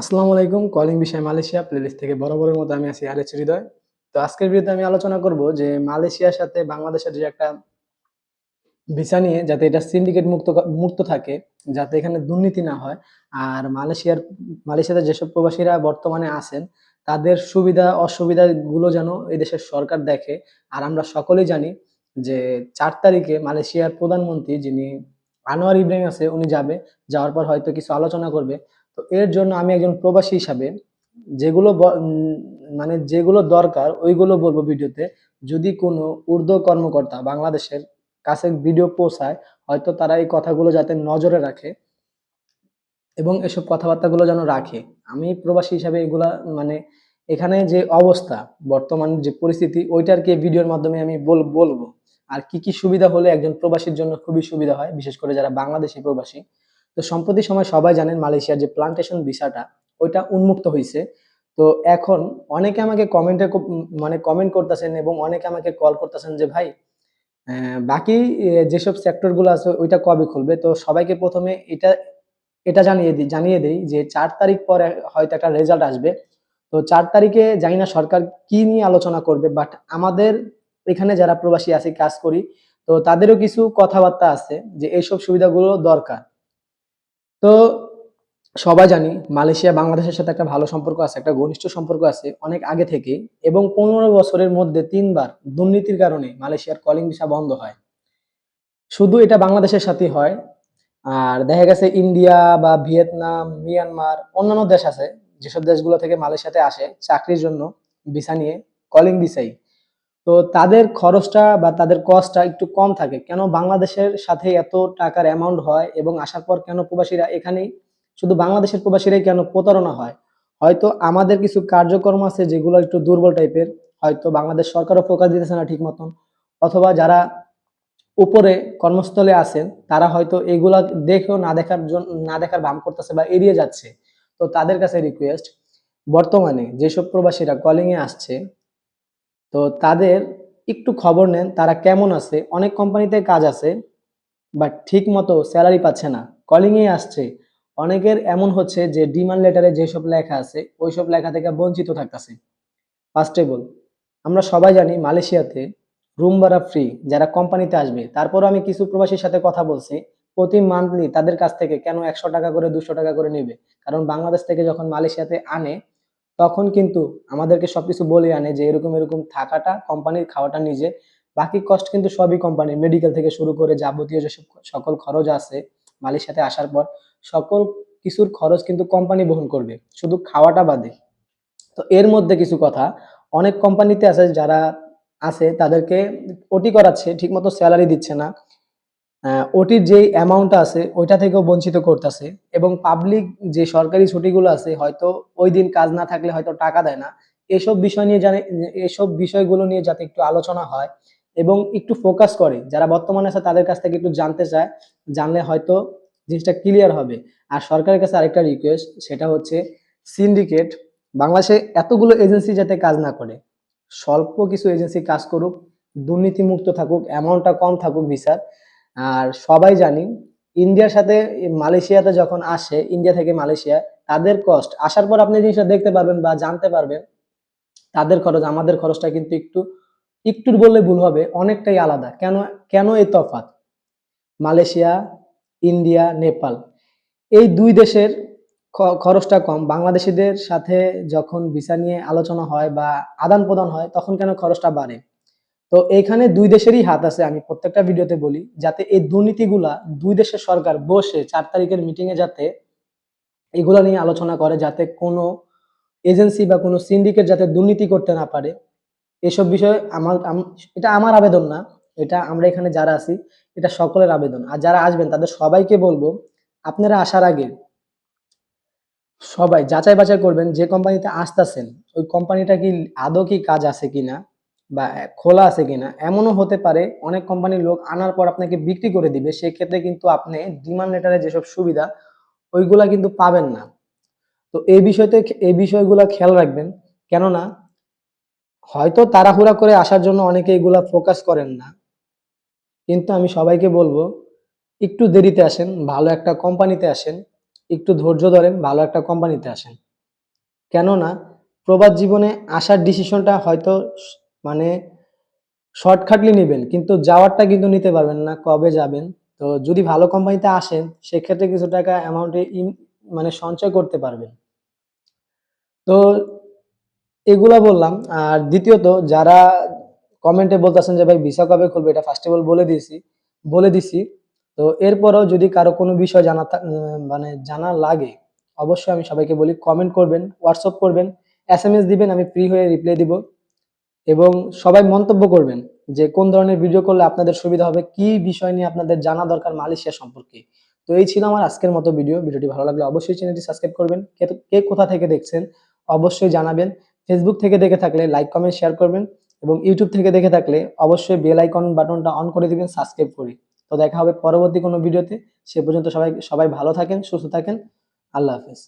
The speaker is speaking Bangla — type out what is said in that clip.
আসসালামু আলাইকুম কলিং বিষয় মালয়েশিয়া প্লেলিস্ট থেকে বরাবরের মতো আমি আছি আরেচ হৃদয়। তো আজকের ভিডিওতে আমি আলোচনা করব যে মালয়েশিয়ার সাথে বাংলাদেশের যে একটা ভিসা নিয়ে যাতে এটা সিন্ডিকেট মুক্ত মুক্ত থাকে, যাতে এখানে দুর্নীতি না হয়, আর মালয়েশিয়ার, মালয়েশিয়াতে যেসব প্রবাসীরা বর্তমানে আছেন, তাদের সুবিধা, অসুবিধাগুলো যেন এই দেশের সরকার দেখে। আর আমরা সকলেই জানি যে চার তারিখে মালয়েশিয়ার প্রধানমন্ত্রী যিনি আনোয়ার ইব্রাহিম আছে, উনি যাবে, যাওয়ার পর হয়তো কিছু আলোচনা করবে। তো এর জন্য আমি একজন প্রবাসী হিসাবে যেগুলো মানে যেগুলো দরকার, ওইগুলো বলব ভিডিওতে। যদি কোনো ঊর্ধ্ব কর্মকর্তা বাংলাদেশের কাছে ভিডিও পৌঁছায়, হয়তো তারা এই কথাগুলো যাতে নজরে রাখে এবং এসব কথাবার্তাগুলো যেন রাখে। আমি প্রবাসী হিসাবে এগুলা মানে এখানে যে অবস্থা, বর্তমান যে পরিস্থিতি ওইটার কি ভিডিওর মাধ্যমে আমি বল- বলব। আর কি কি সুবিধা হলে একজন প্রবাসীর জন্য খুবই সুবিধা হয়, বিশেষ করে যারা বাংলাদেশি প্রবাসী। তো সম্প্রতি সময় সবাই জানেন মালয়েশিয়ার যে প্লান্টেশন ভিসাটা, ওইটা উন্মুক্ত হয়েছে তো এখন অনেকে আমাকে কমেন্টে মানে কমেন্ট করতেছেন এবং অনেকে আমাকে কল করতেছেন যে, ভাই বাকি যেসব সেক্টরগুলো আছে, ওইটা কবে খুলবে? তো সবাইকে প্রথমে এটা এটা জানিয়ে দিই জানিয়ে দেই যে চার তারিখ পরে হয়তো একটা রেজাল্ট আসবে। তো চার তারিখে জানি না সরকার কি নিয়ে আলোচনা করবে বাট আমাদের এখানে যারা প্রবাসী আছে, কাজ করি, তো তাদেরও কিছু কথাবার্তা আছে যে এইসব সুবিধাগুলো দরকার। তো সবাই জানি মালয়েশিয়া, বাংলাদেশের সাথে একটা ভালো সম্পর্ক আছে, একটা ঘনিষ্ঠ সম্পর্ক আছে অনেক আগে থেকে এবং পনেরো বছরের মধ্যে তিনবার দুর্নীতির কারণে মালয়েশিয়ার কলিং ভিসা বন্ধ হয়। শুধু এটা বাংলাদেশের সাথে হয়, আর দেখা গেছে ইন্ডিয়া বা ভিয়েতনাম মিয়ানমার অন্যান্য দেশ আছে, যেসব দেশগুলো থেকে মালয়েশিয়াতে আসে চাকরির জন্য ভিসা নিয়ে কলিং ভিসাই তো তাদের খরচটা বা তাদের কস্টটা একটু কম থাকে। কেন বাংলাদেশের সাথে এত টাকার অ্যামাউন্ট হয় এবং আসার পর কেন প্রবাসীরা এখানেই? শুধু বাংলাদেশের প্রবাসীরাই কেন প্রতারণা হয়? হয়তো আমাদের কিছু কার্যক্রম আছে যেগুলো একটু দুর্বল টাইপের হয়তো বাংলাদেশ সরকারও ফোকাস দিতেছে না ঠিক মতন। অথবা যারা উপরে কর্মস্থলে আছেন, তারা হয়তো এগুলা দেখেও না দেখার জন্য না দেখার ভান করতেছে বা এড়িয়ে যাচ্ছে। তো তাদের কাছে রিকোয়েস্ট বর্তমানে যেসব প্রবাসীরা কলিং এ আসছে তো তাদের একটু খবর নেন, তারা কেমন আছে? অনেক কোম্পানিতে কাজ আছে, বাট ঠিক মতো স্যালারি পাচ্ছে না। কলিং এ আসছে। অনেকের এমন হচ্ছে যে ডিমান্ড লেটারে যেসব লেখা আছে, ওইসব লেখা থেকে বঞ্চিত থাকতেছে। ফার্স্ট অফ অল আমরা সবাই জানি মালয়েশিয়াতে রুম ভাড়া ফ্রি যারা কোম্পানিতে আসবে। তারপরও আমি কিছু প্রবাসীর সাথে কথা বলছি, প্রতি মান্থলি তাদের কাছ থেকে কেন একশো টাকা করে, দুশো টাকা করে নেবে? কারণ বাংলাদেশ থেকে যখন মালয়েশিয়াতে আনে তখন কিন্তু আমাদেরকে সবকিছু বলে আনে যে এরকম এরকম থাকাটা, কোম্পানির খাওয়াটা নিজে। বাকি কষ্ট কিন্তু সবই কোম্পানির। মেডিকেল থেকে শুরু করে যাবতীয় যেসব সকল খরচ আছে, মালির সাথে আসার পর সকল কিছুর খরচ কিন্তু কোম্পানি বহন করবে। শুধু খাওয়াটা বাদে। তো এর মধ্যে কিছু কথা। অনেক কোম্পানিতে আছে, যারা আছে, তাদেরকে ওটি করাচ্ছে, ঠিকমতো স্যালারি দিচ্ছে না। ওটির যে অ্যামাউন্টটা আছে, ওইটা থেকেও বঞ্চিত করতেছে। এবং পাবলিক যে সরকারি ছুটিগুলো আছে, হয়তো ওই দিন কাজ না থাকলে হয়তো টাকা দেয় না। এসব বিষয় নিয়ে জানে এসব বিষয়গুলো নিয়ে যাতে একটু আলোচনা হয় এবং একটু ফোকাস করে। যারা বর্তমানে আছে, তাদের কাছ থেকে একটু জানতে চায়, জানলে হয়তো জিনিসটা ক্লিয়ার হবে। আর সরকারের কাছে আরেকটা রিকোয়েস্ট সেটা হচ্ছে সিন্ডিকেট বাংলাদেশে এতগুলো এজেন্সি যাতে কাজ না করে। স্বল্প কিছু এজেন্সি কাজ করুক, দুর্নীতিমুক্ত থাকুক অ্যামাউন্টটা কম থাকুক ভিসার আর সবাই জানি ইন্ডিয়ার সাথে মালয়েশিয়াতে যখন আসে, ইন্ডিয়া থেকে মালয়েশিয়া, তাদের কস্ট আসার পর আপনি জিনিসটা দেখতে পারবেন বা জানতে পারবেন, তাদের খরচ, আমাদের খরচটা কিন্তু একটু একটু বললে ভুল হবে, অনেকটাই আলাদা। কেন কেন এই তফাৎ? মালয়েশিয়া, ইন্ডিয়া, নেপাল, এই দুই দেশের খরচটা কম। বাংলাদেশিদের সাথে যখন ভিসা নিয়ে আলোচনা হয় বা আদান প্রদান হয়, তখন কেন খরচটা বাড়ে? তো এইখানে দুই দেশেরই হাত আছে, আমি প্রত্যেকটা ভিডিওতে বলি, যাতে এই দুর্নীতিগুলা দুই দেশের সরকার বসে চার তারিখের মিটিং এ যাতে এগুলা নিয়ে আলোচনা করে, যাতে কোনো এজেন্সি বা কোনো সিন্ডিকেট যাতে দুর্নীতি করতে না পারে, এসব বিষয়ে আমার এটা আমার আবেদন না, এটা আমরা এখানে যারা আছি, এটা সকলের আবেদন। আর যারা আসবেন, তাদের সবাইকে বলব, আপনারা আসার আগে সবাই যাচাই বাছাই করবেন যে কোম্পানিতে আসতেছেন, ওই কোম্পানিটা কি আদৌ কি কাজ আছে কিনা। বা খোলা আছে কিনা, এমনও হতে পারে অনেক কোম্পানির লোক আনার পর আপনাকে বিক্রি করে দিবে, সেক্ষেত্রে কিন্তু আপনি ডিমান্ড লেটারে যেসব সুবিধা, ওইগুলা কিন্তু পাবেন না। তো এই বিষয়তে, এই বিষয়গুলা খেয়াল রাখবেন, কেননা হয়তো তাড়াহুড়া করে আসার জন্য অনেকে এগুলা ফোকাস করেন না। কিন্তু আমি সবাইকে বলব, একটু দেরিতে আসেন, ভালো একটা কোম্পানিতে আসেন, একটু ধৈর্য ধরেন, ভালো একটা কোম্পানিতে আসেন। কেননা, প্রবাদ জীবনে আসার ডিসিশনটা হয়তো মানে শর্টকাটলি নেবেন, কিন্তু যাওয়ারটা কিন্তু নিতে পারবেন না, কবে যাবেন? তো যদি ভালো কোম্পানিতে আসেন, সেক্ষেত্রে কিছু টাকা অ্যামাউন্টে মানে সঞ্চয় করতে পারবেন। তো এগুলা বললাম, আর দ্বিতীয়ত যারা কমেন্টে বলতেছেন যে, ভাই ভিসা কবে খুলবে? এটা ফার্স্ট অফ অল বলে দিয়েছি, বলে দিছি। তো এরপরও যদি কারও কোনো বিষয় জানা মানে জানা লাগে, অবশ্যই আমি সবাইকে বলি কমেন্ট করবেন হোয়াটসঅ্যাপ করবেন এস এম এস দিবেন, আমি ফ্রি হয়ে রিপ্লাই দিব। এবং সবাই মন্তব্য করবেন যে কোন ধরনের ভিডিও করলে আপনাদের সুবিধা হবে, কি বিষয় নিয়ে আপনাদের জানা দরকার মালয়েশিয়া সম্পর্কে। তো এই ছিল আমার আজকের মতো ভিডিও ভিডিওটি ভালো লাগলে অবশ্যই চ্যানেলটি সাবস্ক্রাইব করবেন। কে কোথা থেকে দেখছেন অবশ্যই জানাবেন। ফেসবুক থেকে দেখে থাকলে লাইক কমেন্ট শেয়ার করবেন এবং ইউটিউব থেকে দেখে থাকলে অবশ্যই বেল আইকন বাটনটা অন করে দিবেন সাবস্ক্রাইব করে। তো দেখা হবে পরবর্তী কোনো ভিডিওতে সে পর্যন্ত সবাই সবাই ভালো থাকেন, সুস্থ থাকেন। আল্লাহ হাফেজ।